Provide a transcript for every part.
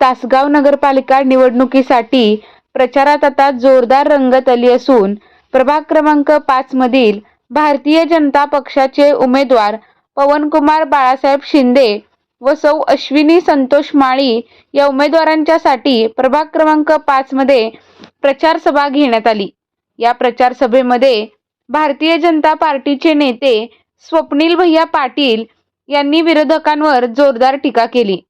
तासगाव नगरपालिका निवडणुकीसाठी प्रचारात आता जोरदार रंगत आली असून प्रभाग क्रमांक पाच मधील भारतीय जनता पक्षाचे उमेदवार पवनकुमार बाळासाहेब शिंदे व सौ अश्विनी संतोष माळी या उमेदवारांच्यासाठी प्रभाग क्रमांक पाच मध्ये प्रचार सभा घेण्यात आली. या प्रचार सभेमध्ये भारतीय जनता पार्टीचे नेते स्वप्नील भैया पाटील यांनी विरोधकांवर जोरदार टीका केली.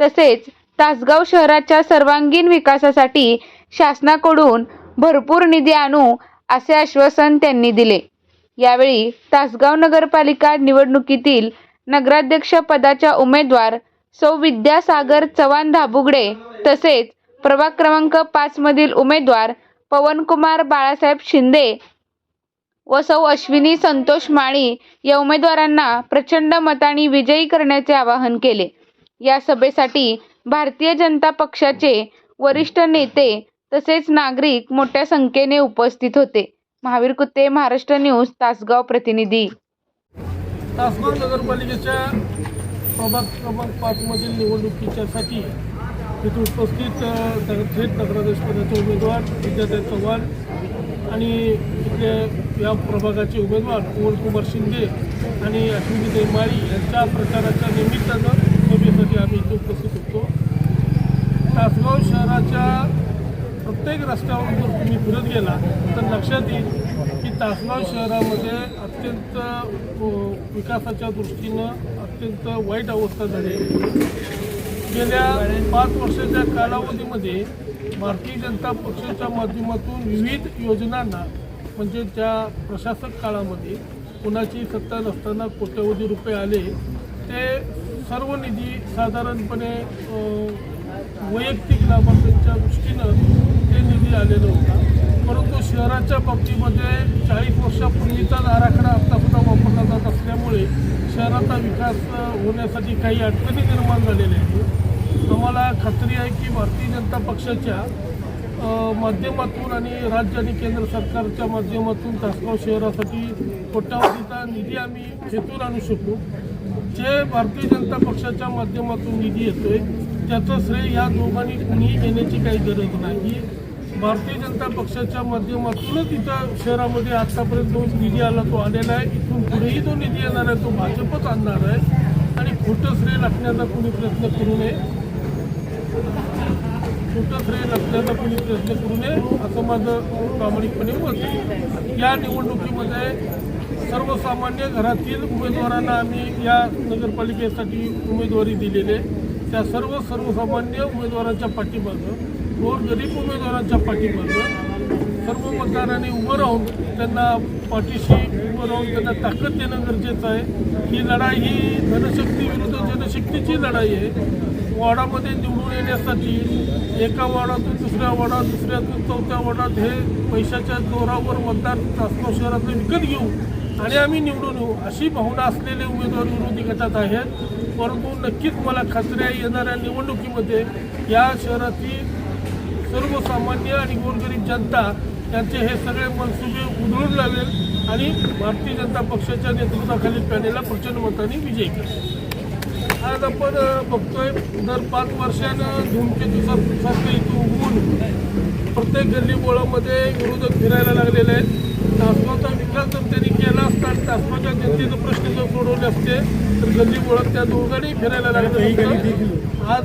तसेच तासगाव शहराच्या सर्वांगीण विकासासाठी शासनाकडून भरपूर निधी आणू असे आश्वासन त्यांनी दिले. यावेळी तासगाव नगरपालिका निवडणुकीतील नगराध्यक्ष पदाच्या उमेदवार सौ विद्यासागर चव्हाण धाबुगडे तसेच प्रभाग क्रमांक पाच मधील उमेदवार पवनकुमार बाळासाहेब शिंदे व सौ अश्विनी संतोष माळी या उमेदवारांना प्रचंड मताने विजयी करण्याचे आवाहन केले. या सभेसाठी भारतीय जनता पक्षाचे वरिष्ठ नेते तसेच नागरिक मोठ्या संख्येने उपस्थित होते. महावीर कुत्ते महाराष्ट्र न्यूज तासगाव प्रतिनिधी. तासगाव नगरपालिकेच्या प्रभाग क्रमांक पाचमधील निवडणुकीच्यासाठी तिथे उपस्थित थेट नगराध्यक्ष पदाचे उमेदवार विद्याधर चव्हाण आणि इथले या प्रभागाचे उमेदवार कुमार शिंदे आणि अश्विनी देमाळी यांच्या प्रचाराच्या निमित्तानं आम्ही इथे उपस्थित होतो. तासगाव शहराच्या प्रत्येक रस्त्यावर जर तुम्ही फिरत गेला तर लक्षात येईल की तासगाव शहरामध्ये अत्यंत विकासाच्या दृष्टीनं अत्यंत वाईट अवस्था झाली गेल्या पाच वर्षाच्या कालावधीमध्ये भारतीय जनता पक्षाच्या माध्यमातून विविध योजनांना म्हणजे त्या प्रशासक काळामध्ये कुणाची सत्ता नसताना कोट्यवधी रुपये आले ते सर्व निधी साधारणपणे वैयक्तिक लाभार्थ्यांच्या दृष्टीनं ते निधी आलेला होता. परंतु शहराच्या बाबतीमध्ये चाळीस वर्षापूर्वीचाच आराखडा आत्तासुद्धा वापरला जात असल्यामुळे शहराचा विकास होण्यासाठी काही अडचणी निर्माण झालेल्या आहेत. आम्हाला खात्री आहे की भारतीय जनता पक्षाच्या माध्यमातून आणि राज्य आणि केंद्र सरकारच्या माध्यमातून तासगाव शहरासाठी कोट्यावधीचा निधी आम्ही खेचून आणू शकू. जे भारतीय जनता पक्षाच्या माध्यमातून निधी येतोय त्याचं श्रेय या दोघांनी कुणीही घेण्याची काही गरज नाही. भारतीय जनता पक्षाच्या माध्यमातूनच इथं शहरामध्ये आत्तापर्यंत जो निधी आला तो आलेला आहे. इथून पुढेही जो निधी येणार आहे तो भाजपच आणणार आहे. आणि खोटं श्रेय लागण्याचा कोणी प्रयत्न करू नये. खोटं श्रेय लागण्याचा कोणी प्रयत्न करू नये असं माझं प्रामाणिकपणे मत आहे. या निवडणुकीमध्ये सर्वसामान्य घरातील उमेदवारांना आम्ही या नगरपालिकेसाठी उमेदवारी दिलेली आहे. त्या सर्व सर्वसामान्य उमेदवारांच्या पाठीमागं गोरगरीब उमेदवारांच्या पाठीमागं सर्व मतदारांनी उभं राहून त्यांना पाठीशी उभं राहून त्यांना ताकद देणं गरजेचं आहे. ही लढाई ही धनशक्ती विरुद्ध जनशक्तीची लढाई आहे. वॉर्डामध्ये निवडून येण्यासाठी एका वॉर्डातून दुसऱ्या वॉर्डात दुसऱ्यातून चौथ्या वॉर्डात हे पैशाच्या जोरावर मतदार तासगाव शहरातले विकत घेऊन आणि आम्ही निवडून येऊ. अशी भावना असलेले उमेदवार विरोधी गटात आहेत. परंतु नक्कीच मला खात्री आहे येणाऱ्या निवडणुकीमध्ये या शहरातील सर्वसामान्य आणि गोरगरीब जनता यांचे हे सगळे मनसुबे उधळून लागेल आणि भारतीय जनता पक्षाच्या नेतृत्वाखालील पॅनेलला प्रचंड मताने विजयी करेल. आज आपण बघतोय दर पाच वर्षानं धूमकेतू सारखं इथं उगवून प्रत्येक गल्ली बोळामध्ये विरोधक फिरायला लागलेले आहेत. तासगावचा विकास जर त्यांनी जनतेचे प्रश्न जर सोडवले असते तर गल्ली बोळात त्या दोघांनी फिरायला लागले. आज